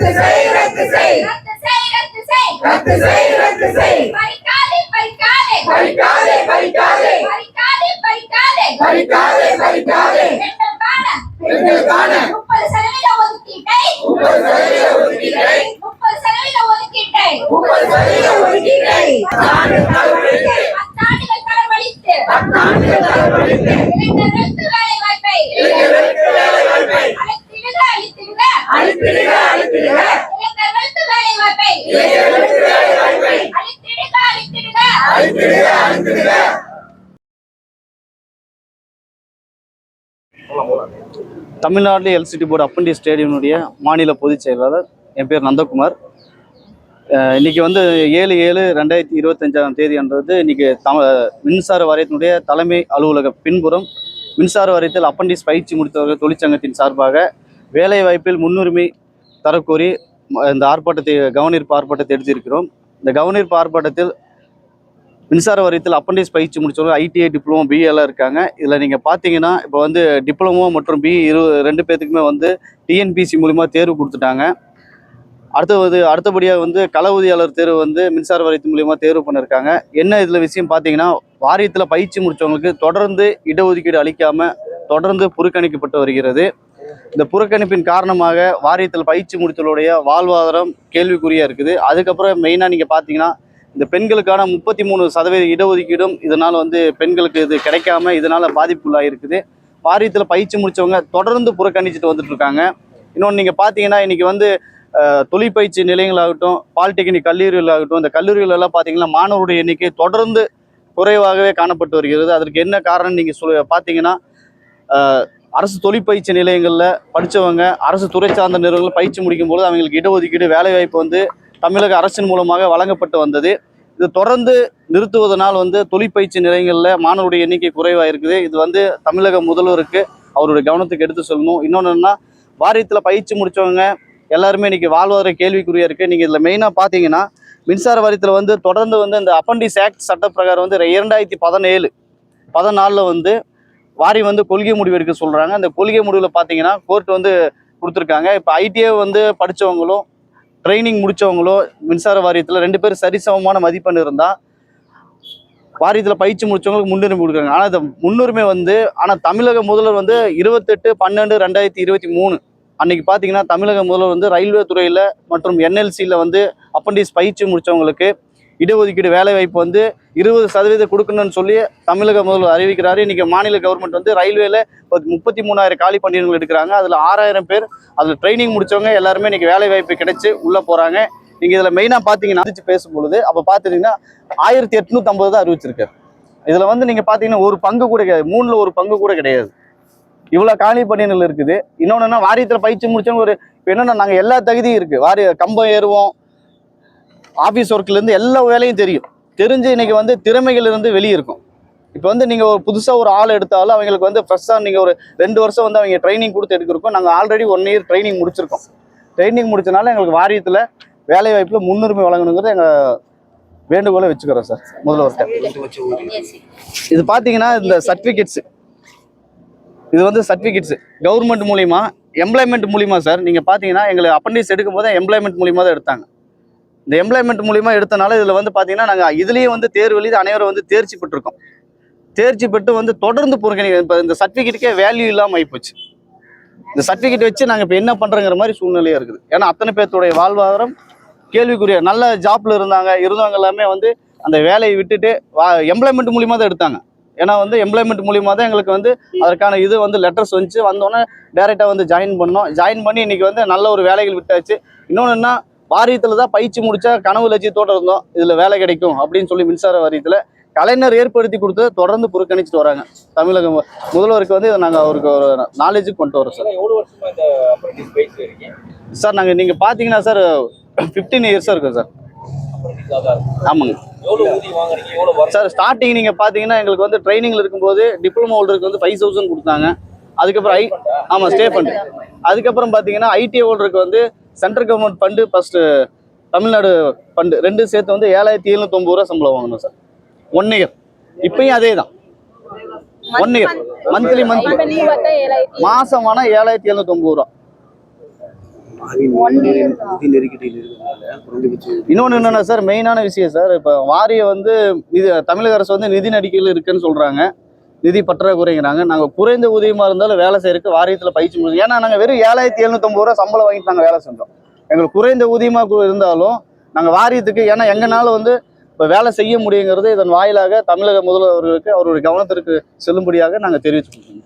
ரத்து செய் ரத்து செய். ரத்து செய் ரத்து செய். பறிக்காதே பறிக்காதே. பறிக்காதே பறிக்காதே. பறிக்காதே பறிக்காதே. பறிக்காதே பறிக்காதே. பெண்களுக்கான முப்பது சதவீத ஒதுக்கீட்டை. முப்பது சதவீத ஒதுக்கீட்டை. முப்பது சதவீத ஒதுக்கீட்டை. முப்பது சதவீத ஒதுக்கீட்டை. தமிழ்நாடு எல்சிடி போர்டு அப்பண்டி ஸ்டேடியனுடைய மாநில பொதுச் செயலாளர் என் பேர் நந்தகுமார். இன்னைக்கு வந்து ஏழு ஏழு ரெண்டாயிரத்தி இருபத்தஞ்சாம் தேதின்றது இன்னைக்கு தம மின்சார வாரியத்தினுடைய தலைமை அலுவலக பின்புறம் மின்சார வாரியத்தில் அப்பண்டிஸ் பயிற்சி முடித்தவர்கள் தொழிற்சங்கத்தின் சார்பாக வேலை வாய்ப்பில் முன்னுரிமை தரக்கோரி இந்த ஆர்ப்பாட்டத்தை கவனிப்பு ஆர்ப்பாட்டத்தை எடுத்திருக்கிறோம். இந்த கவனிப்பு ஆர்ப்பாட்டத்தில் மின்சார வாரியத்தில் அப்பண்டிஸ் பயிற்சி முடிச்சவங்க ஐடிஐ டிப்ளமோ பிஏலாம் எல்லாம் இருக்காங்க. இதில் நீங்கள் பார்த்தீங்கன்னா இப்போ வந்து டிப்ளமோ மற்றும் பி இரு ரெண்டு பேர்த்துக்குமே வந்து டிஎன்பிசி மூலிமா தேர்வு கொடுத்துட்டாங்க. அடுத்தது அடுத்தபடியாக வந்து கள உதவியாளர் தேர்வு வந்து மின்சார வாரியத்து மூலிமா தேர்வு பண்ணியிருக்காங்க என்ன இதில் விஷயம் பார்த்தீங்கன்னா வாரியத்தில் பயிற்சி முடித்தவங்களுக்கு தொடர்ந்து இடஒதுக்கீடு அளிக்காமல் தொடர்ந்து புறக்கணிக்கப்பட்டு வருகிறது. இந்த புறக்கணிப்பின் காரணமாக வாரியத்தில் பயிற்சி முடித்தலுடைய வாழ்வாதாரம் கேள்விக்குறியாக இருக்குது. அதுக்கப்புறம் மெயினாக நீங்கள் பார்த்தீங்கன்னா இந்த பெண்களுக்கான முப்பத்தி மூணு சதவீத இடஒதுக்கீடும் இதனால் வந்து பெண்களுக்கு இது கிடைக்காம இதனால் பாதிப்புள்ளாக இருக்குது. வாரியத்தில் பயிற்சி முடித்தவங்க தொடர்ந்து புறக்கணிச்சிட்டு வந்துட்டு இருக்காங்க. இன்னொன்று நீங்கள் பார்த்தீங்கன்னா இன்னைக்கு வந்து தொழிற்பயிற்சி நிலையங்களாகட்டும் பாலிடெக்னிக் கல்லூரிகள் ஆகட்டும் இந்த கல்லூரிகள் எல்லாம் பார்த்தீங்கன்னா மாணவருடைய எண்ணிக்கை தொடர்ந்து குறைவாகவே காணப்பட்டு வருகிறது. அதற்கு என்ன காரணம் நீங்கள் சொல் பார்த்தீங்கன்னா அரசு தொழிற்பயிற்சி நிலையங்களில் படித்தவங்க அரசு துறை சார்ந்த நிறுவனங்கள் பயிற்சி முடிக்கும்போது அவங்களுக்கு இடஒதுக்கீடு வேலைவாய்ப்பு வந்து தமிழக அரசின் மூலமாக வழங்கப்பட்டு வந்தது. இது தொடர்ந்து நிறுத்துவதனால் வந்து தொழிற்பயிற்சி நிலையங்களில் மாணவருடைய எண்ணிக்கை குறைவாக இருக்குது இது வந்து தமிழக முதல்வருக்கு அவருடைய கவனத்துக்கு எடுத்து சொல்லணும். இன்னொன்று வாரியத்தில் பயிற்சி முடித்தவங்க எல்லாருமே இன்றைக்கி வாழ்வாதார கேள்விக்குறியாக இருக்குது நீங்கள் இதில் மெயினாக பார்த்தீங்கன்னா மின்சார வாரியத்தில் வந்து தொடர்ந்து வந்து இந்த அப்பண்டிஸ் ஆக்ட் சட்ட பிரகாரம் வந்து இரண்டாயிரத்தி பதினேழு பதினாலில் வந்து வாரியம் வந்து கொள்கை முடிவு எடுக்க சொல்கிறாங்க அந்த கொள்கை முடிவில் பார்த்தீங்கன்னா கோர்ட் வந்து கொடுத்துருக்காங்க. இப்போ ஐடிஐ வந்து படித்தவங்களும் ட்ரைனிங் முடித்தவங்களும் மின்சார வாரியத்தில் ரெண்டு பேரும் சரிசமமான மதிப்பெண் இருந்தால் வாரியத்தில் பயிற்சி முடித்தவங்களுக்கு முன்னுரிமை கொடுக்குறாங்க. ஆனால் இந்த முன்னுரிமை வந்து ஆனால் தமிழக முதல்வர் வந்து இருபத்தெட்டு பன்னெண்டு ரெண்டாயிரத்தி இருபத்தி மூணு அன்னைக்கு பார்த்தீங்கன்னா தமிழக முதல்வர் வந்து ரயில்வே துறையில் மற்றும் என்எல்சியில் வந்து அப்பண்டிஸ் பயிற்சி முடித்தவங்களுக்கு இடஒதுக்கீடு வேலைவாய்ப்பு வந்து இருபது சதவீதம் கொடுக்கணும்னு சொல்லி தமிழக முதல்வர் அறிவிக்கிறாரு. இன்றைக்கி மாநில கவர்மெண்ட் வந்து ரயில்வேல முப்பத்தி மூணாயிரம் காலி பணியிடங்கள் எடுக்கிறாங்க. அதில் ஆறாயிரம் பேர் அதில் ட்ரைனிங் முடிச்சவங்க எல்லாருமே இன்னைக்கு வேலைவாய்ப்பு கிடைச்சி உள்ளே போகிறாங்க நீங்கள் இதில் மெயினாக பார்த்தீங்கன்னா அறிவிச்சு பேசும்பொழுது அப்போ பார்த்துட்டீங்கன்னா ஆயிரத்தி எட்நூற்றம்பது தான் அறிவிச்சிருக்காரு. இதில் வந்து நீங்கள் பார்த்தீங்கன்னா ஒரு பங்கு கூட கிடையாது. மூணில் ஒரு பங்கு கூட கிடையாது. இவ்வளோ காலி பணியினர்கள் இருக்குது. இன்னொன்றுனா வாரியத்தில் பயிற்சி முடிச்சோன்னு ஒரு இப்போ என்னென்னா நாங்கள் எல்லா தகுதியும் இருக்குது வாரிய கம்பம் ஏறுவோம். ஆஃபீஸ் ஒர்க்லேருந்து எல்லா வேலையும் தெரியும். தெரிஞ்சு இன்றைக்கி வந்து திறமைகள் இருந்து வெளியே இருக்கும். இப்போ வந்து நீங்கள் ஒரு புதுசாக ஒரு ஆள் எடுத்தாலும் அவங்களுக்கு வந்து ஃப்ரெஷ்ஷாக நீங்கள் ஒரு ரெண்டு வருஷம் வந்து அவங்க ட்ரைனிங் கொடுத்து எடுக்கிறோம் நாங்கள் ஆல்ரெடி ஒன் இயர் ட்ரைனிங் முடிச்சிருக்கோம். ட்ரைனிங் முடிச்சனால எங்களுக்கு வாரியத்தில் வேலை வாய்ப்பில் முன்னுரிமை வழங்கணுங்கிறது எங்கள் வேண்டுகோளை வச்சுக்கிறோம் சார் முதல்வர்கிட்ட. இது பார்த்தீங்கன்னா இந்த சர்டிஃபிகேட்ஸு இது வந்து சர்டிஃபிகேட்ஸு கவர்மெண்ட் மூலிமா எம்ப்ளாய்மெண்ட் மூலிமா சார். நீங்கள் பார்த்தீங்கன்னா எங்களுக்கு அப்பண்டிஸ் எடுக்கும் போது எம்ப்ளாய்மெண்ட் மூலிமா தான் எடுத்தாங்க. இந்த எம்ப்ளாய்மெண்ட் மூலிமா எடுத்தனால இதில் வந்து பார்த்தீங்கன்னா நாங்கள் இதுலேயே வந்து தேர்வு எழுதி அனைவரும் வந்து தேர்ச்சி பெற்றிருக்கோம். தேர்ச்சி பெற்று வந்து தொடர்ந்து புறக்கணி இப்போ இந்த சர்டிஃபிகேட்டுக்கே வேல்யூ இல்லாமல் ஆகிப்போச்சு இந்த சர்டிஃபிகேட் வச்சு நாங்கள் இப்போ என்ன பண்ணுறங்கிற மாதிரி சூழ்நிலையாக இருக்குது. ஏன்னா அத்தனை பேர்த்துடைய வாழ்வாதாரம் கேள்விக்குரிய நல்ல ஜாப்ல இருந்தாங்க இருந்தவங்க எல்லாமே வந்து அந்த வேலையை விட்டுட்டு எம்ப்ளாய்மெண்ட் மூலியமாக தான் எடுத்தாங்க. ஏன்னா வந்து எம்ப்ளாய்மெண்ட் மூலியமாக தான் எங்களுக்கு வந்து அதற்கான இது வந்து லெட்டர்ஸ் வந்துச்சு. வந்தோடனே டேரெக்டாக வந்து ஜாயின் பண்ணோம். ஜாயின் பண்ணி இன்றைக்கி வந்து நல்ல ஒரு வேலைகள் விட்டாச்சு. இன்னொன்று என்ன வாரியத்தில் தான் பயிற்சி முடிச்சா கனவு லட்சியத்தோட இருந்தோம். இதில் வேலை கிடைக்கும் அப்படின்னு சொல்லி மின்சார வாரியத்தில் கலைஞர் ஏற்படுத்தி கொடுத்து தொடர்ந்து புறக்கணிச்சிட்டு வராங்க. தமிழக மு- முதல்வருக்கு வந்து இதை நாங்கள் அவருக்கு ஒரு நாலேஜுக்கு கொண்டு வரோம் சார். சார் நாங்கள் நீங்கள் பார்த்தீங்கன்னா சார் ஃபிஃப்டீன் இயர்ஸாக இருக்கும் சார். ஆமாங்க. சார் ஸ்டார்டிங் நீங்க பாத்தீங்கன்னா எங்களுக்கு வந்து ட்ரைனிங்ல இருக்கும்போது டிப்ளமோ ஹோல்டருக்கு வந்து ஃபைவ் தௌசண்ட் கொடுத்தாங்க. அதுக்கப்புறம் ஐ ஆமா ஸ்டே ஃபண்டு அதுக்கப்புறம் பாத்தீங்கன்னா ஐடி ஹோல்டருக்கு வந்து central government fund first Tamil Nadu fund ரெண்டு சேர்த்து வந்து ஏழாயிரத்தி எழுநூத்தொம்பது ரூபா சம்பளம் வாங்கணும் சார். ஒன் இயர் இப்பயும் அதே தான். ஒன் இயர் மந்த்லி மந்த்லி மாசம் ஆனால் ஏழாயிரத்தி எழுநூத்தொம்பது ரூபா. இன்னொன்று என்னென்னா சார் மெயினான விஷயம் சார் இப்போ வாரிய வந்து இது தமிழக அரசு வந்து நிதி நடிக்கையில் இருக்குன்னு சொல்கிறாங்க நிதி பற்றாக்குறைங்கிறாங்க நாங்கள் குறைந்த ஊதியமாக இருந்தாலும் வேலை செய்யறதுக்கு வாரியத்தில் பயிற்சி முடியும் ஏன்னா நாங்கள் வெறும் ஏழாயிரத்தி எழுநூத்தம்பது ரூபா சம்பளம் வாங்கிட்டு நாங்கள் வேலை செஞ்சோம். எங்களுக்கு குறைந்த ஊதியமாக இருந்தாலும் நாங்கள் வாரியத்துக்கு ஏன்னா எங்கனால வந்து இப்போ வேலை செய்ய முடியுங்கிறது இதன் வாயிலாக தமிழக முதல்வர்களுக்கு அவருடைய கவனத்திற்கு செல்லும்படியாக நாங்கள் தெரிவிச்சுக்கிறோம்